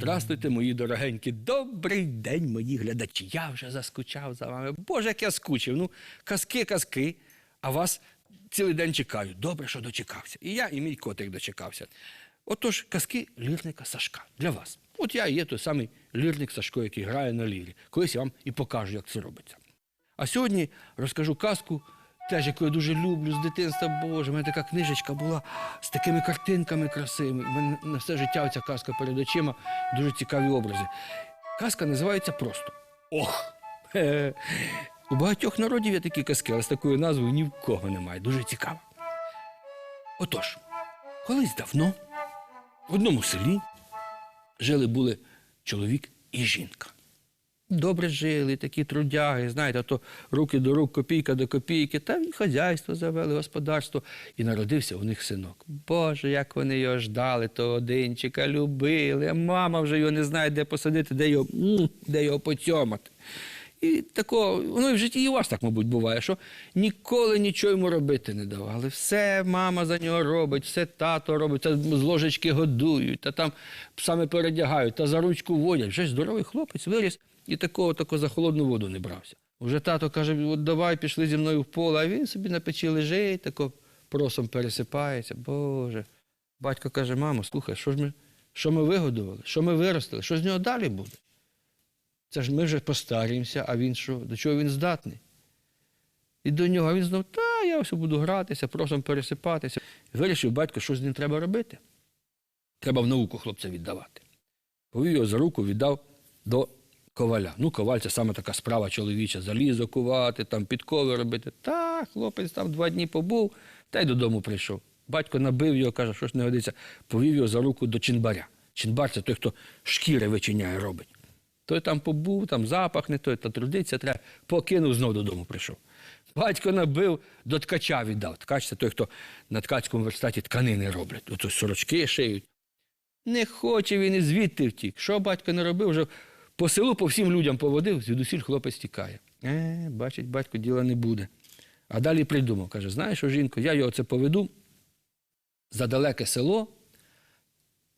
Здравствуйте, мої дорогенькі. Добрий день, мої глядачі. Я вже заскучав за вами. Боже, як я скучив. Ну, казки, казки, а вас цілий день чекаю. Добре, що дочекався. І я, і мій котик дочекався. Отож, казки лірника Сашка для вас. От я є той самий лірник Сашко, який грає на лірі. Колись я вам і покажу, як це робиться. А сьогодні розкажу казку, теж яку я дуже люблю з дитинства. Боже, у мене така книжечка була з такими картинками красивими. У мене на все життя ця казка перед очима, дуже цікаві образи. Казка називається просто Ох. У багатьох народів є такі казки, але з такою назвою ні в кого немає. Дуже цікаво. Отож, колись давно в одному селі жили були чоловік і жінка. Добре жили, такі трудяги, знаєте, то руки до рук, копійка до копійки, та хазяйство завели, господарство. І народився у них синок. Боже, як вони його ждали, того одинчика, любили. А мама вже його не знає, де посадити, де його, де його поцьомати. І такого, ну і в житті і у вас так, мабуть, буває, що ніколи нічого йому робити не давали. Все мама за нього робить, все тато робить, та з ложечки годують, та там саме передягають, та за ручку водять. Вже здоровий хлопець виріс і такого тако за холодну воду не брався. Уже тато каже, от давай пішли зі мною в поле, а він собі на печі лежить, тако просом пересипається. Боже. Батько каже, мамо, слухай, що ж ми, що ми вигодували, що ми виростили, що з нього далі буде? Це ж ми вже постаріємося, а він що? До чого він здатний? І до нього він знов, та я ось буду гратися, просом пересипатися. Вирішив батько, що з ним треба робити. Треба в науку хлопця віддавати. Повів його за руку, віддав до коваля. Ну, коваль це саме така справа чоловіча, залізо кувати, там підкови робити. Та, хлопець там два дні побув, та й додому прийшов. Батько набив його, каже, що ж не годиться, повів його за руку до чинбаря. Чинбар це той, хто шкіри вичиняє, робить. Той там побув, там запах не той, та трудиться треба. Покинув, знов додому прийшов. Батько набив, до ткача віддав. Ткач це той, хто на ткацькому верстаті тканини роблять. Ото сорочки шиють. Не хоче він і звідти втік. Що батько не робив, вже по селу по всім людям поводив, звідусіль хлопець тікає. Е, бачить, батько, діла не буде. А далі придумав, каже: знаєш, що, жінко, я його це поведу за далеке село,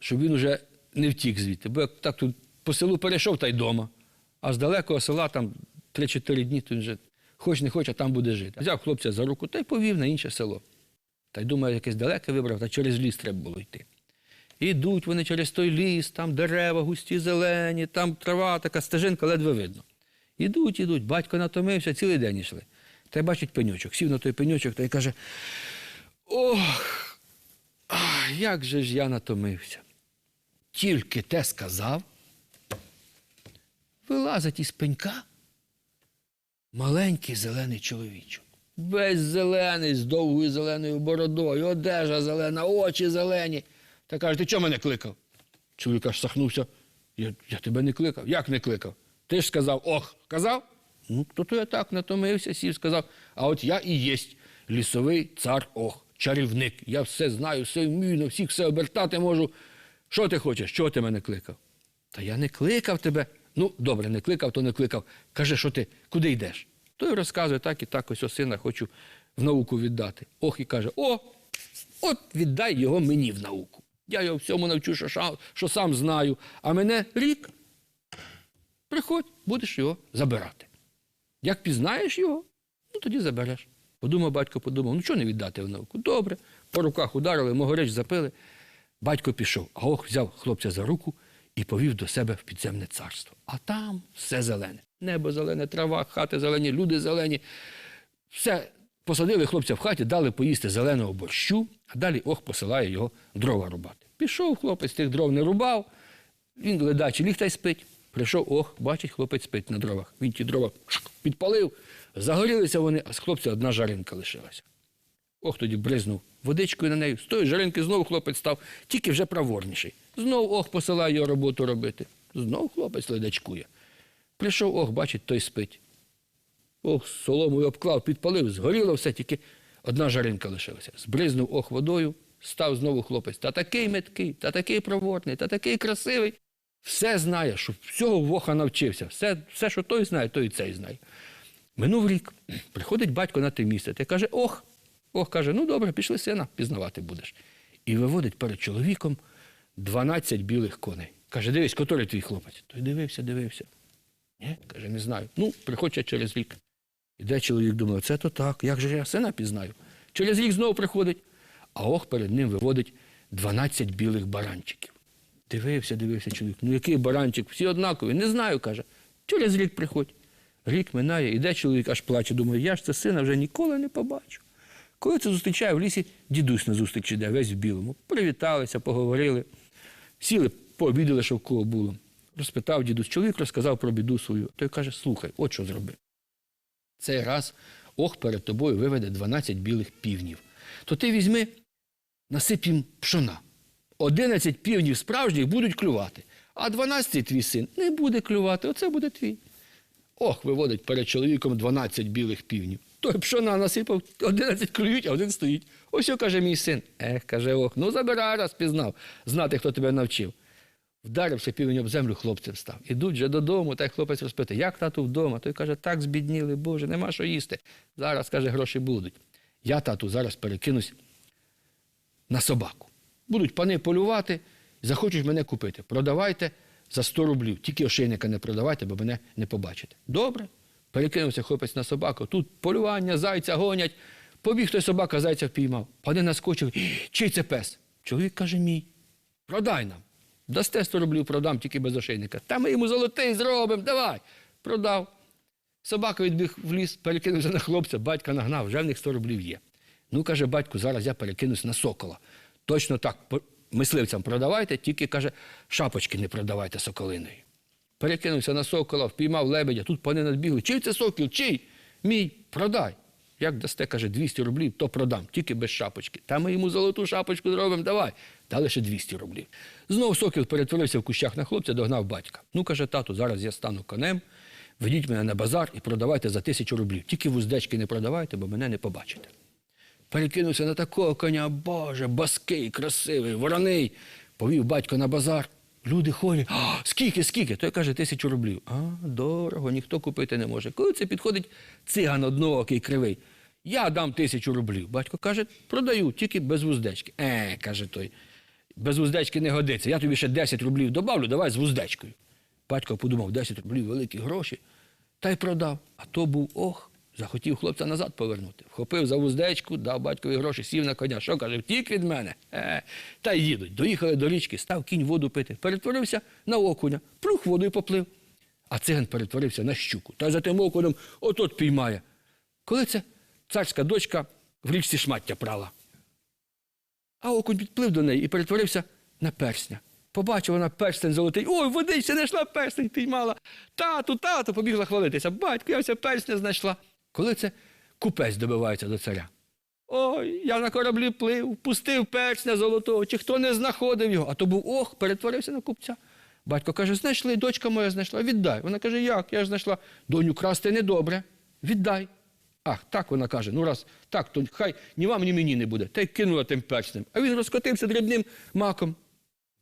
щоб він уже не втік звідти. Бо як так тут по селу перейшов та й дома. А з далекого села там 3-4 дні він вже хоч не хоче, а там буде жити. Взяв хлопця за руку та й повів на інше село. Та й думаю, якесь далеке вибрав, та через ліс треба було йти. Ідуть вони через той ліс, там дерева густі зелені, там трава, така стежинка ледве видно. Ідуть, ідуть, батько натомився, цілий день йшли. Та й бачить пеньочок, сів на той пеньочок та й каже: Ох, як же ж я натомився. Тільки те сказав, вилазить із пенька маленький зелений чоловічок. Весь зелений, з довгою зеленою бородою, одежа зелена, очі зелені. Та каже, ти чого мене кликав? Чоловік аж сахнувся. Я, я тебе не кликав. Як не кликав? Ти ж сказав, ох, казав? Ну, то то я так натомився, сів, сказав. А от я і єсть лісовий цар ох, чарівник. Я все знаю, все вмію, на всіх все обертати можу. Що ти хочеш? Чого ти мене кликав? Та я не кликав тебе. Ну, добре, не кликав, то не кликав. Каже, що ти, куди йдеш? Той розказує, так і так, ось о сина хочу в науку віддати. Ох, і каже: О, от віддай його мені в науку. Я його всьому навчу, що, що сам знаю, а мене рік. Приходь, будеш його забирати. Як пізнаєш його, ну тоді забереш. Подумав батько, подумав, ну чого не віддати в науку? Добре. По руках ударили, могорич запили. Батько пішов, а ох взяв хлопця за руку і повів до себе в підземне царство. А там все зелене. Небо зелене, трава, хати зелені, люди зелені. Все посадили хлопця в хаті, дали поїсти зеленого борщу, а далі ох посилає його дрова рубати. Пішов хлопець, тих дров не рубав, він ледачий й спить. Прийшов, ох, бачить, хлопець спить на дровах. Він ті дрова підпалив, загорілися вони, а з хлопця одна жаринка лишилася. Ох, тоді бризнув водичкою на неї. З тої жаринки знову хлопець став, тільки вже праворніший. Знов ох, посилає його роботу робити. Знов хлопець ледачкує. Прийшов, ох, бачить, той спить. Ох, соломою обклав, підпалив, згоріло все, тільки одна жаринка лишилася. Збризнув ох водою, став знову хлопець. Та такий меткий, та такий проворний, та такий красивий. Все знає, що всього воха навчився. Все, все, що той знає, той і цей знає. Минув рік. Приходить батько на те місце та каже: Ох, ох, каже, ну добре, пішли сина, пізнавати будеш. І виводить перед чоловіком 12 білих коней. Каже, дивись, котрий твій хлопець. Той дивився, дивився. Ні, каже, не знаю. Ну, приходять через рік. Іде чоловік, думає, це то так, як же я сина пізнаю? Через рік знову приходить, а ох перед ним виводить 12 білих баранчиків. Дивився, дивився чоловік. Ну який баранчик? Всі однакові. Не знаю, каже. Через рік приходь. Рік минає, іде чоловік, аж плаче. Думає, я ж це сина вже ніколи не побачу. Коли це зустрічає в лісі, дідусь на зустріч іде, весь в білому. Привіталися, поговорили. Сіли, пообідали, що в кого було. Розпитав дідусь, чоловік розказав про біду свою. Той каже: слухай, от що зроби. Цей раз ох перед тобою виведе 12 білих півнів. То ти візьми, насип їм пшона. 11 півнів справжніх будуть клювати, а 12 твій син не буде клювати, оце буде твій. Ох, виводить перед чоловіком 12 білих півнів. Той пшона насипав, 11 клюють, а один стоїть. Ось що каже мій син. Ех, каже ох, ну забирай раз пізнав, знати, хто тебе навчив. Вдарився півень об землю, хлопцем став. Ідуть вже додому, та й хлопець розпитує, як тату вдома? Той каже, так збідніли, Боже, нема що їсти. Зараз, каже, гроші будуть. Я, тату, зараз перекинусь на собаку. Будуть пани полювати, захочуть мене купити. Продавайте за 100 рублів. Тільки ошейника не продавайте, бо мене не побачите. Добре. Перекинувся хлопець на собаку. Тут полювання, зайця гонять. Побіг той собака, зайця впіймав. Пани наскочили. Чий це пес? Чоловік каже, мій. Продай нам. Дасте 100 рублів, продам тільки без ошейника. Та ми йому золотий зробимо, давай. Продав. Собака відбіг в ліс, перекинувся на хлопця, батька нагнав, вже в них 100 рублів є. Ну, каже, батько, зараз я перекинусь на сокола. Точно так, мисливцям продавайте, тільки каже, шапочки не продавайте соколиною. Перекинувся на сокола, впіймав лебедя, тут пани надбігли. Чий це сокіл? Чий? Мій, продай. Як дасте, каже, 200 рублів, то продам, тільки без шапочки. Та ми йому золоту шапочку зробимо, давай. Дали ще 200 рублів. Знову сокіл перетворився в кущах на хлопця, догнав батька. Ну, каже, тату, зараз я стану конем, ведіть мене на базар і продавайте за тисячу рублів. Тільки вуздечки не продавайте, бо мене не побачите. Перекинувся на такого коня, боже, баский, красивий, вороний. Повів батько на базар. Люди ходять, а, скільки, скільки? Той каже, тисячу рублів. А, дорого, ніхто купити не може. Коли це підходить циган одноокий кривий, я дам тисячу рублів. Батько каже, продаю, тільки без вуздечки. Е, каже той, без вуздечки не годиться. Я тобі ще 10 рублів добавлю, давай з вуздечкою. Батько подумав, 10 рублів великі гроші, та й продав. А то був ох, захотів хлопця назад повернути. Вхопив за вуздечку, дав батькові гроші, сів на коня. Що каже, втік від мене? Е, та й їдуть. Доїхали до річки, став кінь воду пити. Перетворився на окуня, плюх водою поплив. А циган перетворився на щуку. Та за тим окунем отот піймає. Коли це царська дочка в річці шмаття прала. А окунь підплив до неї і перетворився на персня. Побачила вона перстень золотий. Ой, водичця знайшла перстень, піймала. Тату, тату, побігла хвалитися. Батько, я вся перстня знайшла. Коли це купець добивається до царя. Ой, я на кораблі плив, пустив персня золотого, чи хто не знаходив його, а то був ох, перетворився на купця. Батько каже, знайшли, дочка моя знайшла, віддай. Вона каже, як? Я ж знайшла. Доню красти недобре. Віддай. Ах, так вона каже, ну раз так, то хай ні вам, ні мені не буде. Та й кинула тим перстнем. А він розкотився дрібним маком.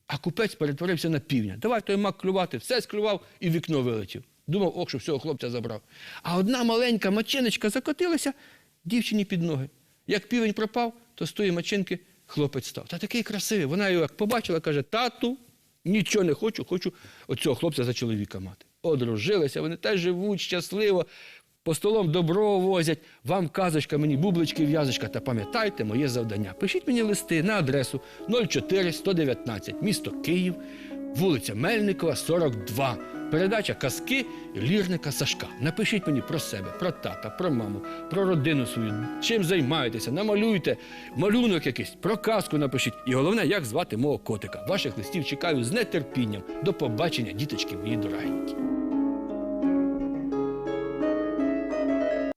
А купець перетворився на півня. Давай той мак клювати, все склював і вікно вилетів. Думав, ох, що всього хлопця забрав. А одна маленька мачиночка закотилася дівчині під ноги. Як півень пропав, то з тої мачинки хлопець став. Та такий красивий. Вона його як побачила, каже: тату, нічого не хочу, хочу оцього хлопця за чоловіка мати. Одружилися, вони теж живуть щасливо. По столом добро возять, вам казочка, мені бублички, в'язочка. Та пам'ятайте моє завдання. Пишіть мені листи на адресу 04 119, місто Київ, вулиця Мельникова, 42. Передача казки лірника Сашка. Напишіть мені про себе, про тата, про маму, про родину свою. Чим займаєтеся, намалюйте, малюнок якийсь, про казку напишіть. І головне, як звати мого котика. Ваших листів чекаю з нетерпінням. До побачення, діточки мої дорогенькі.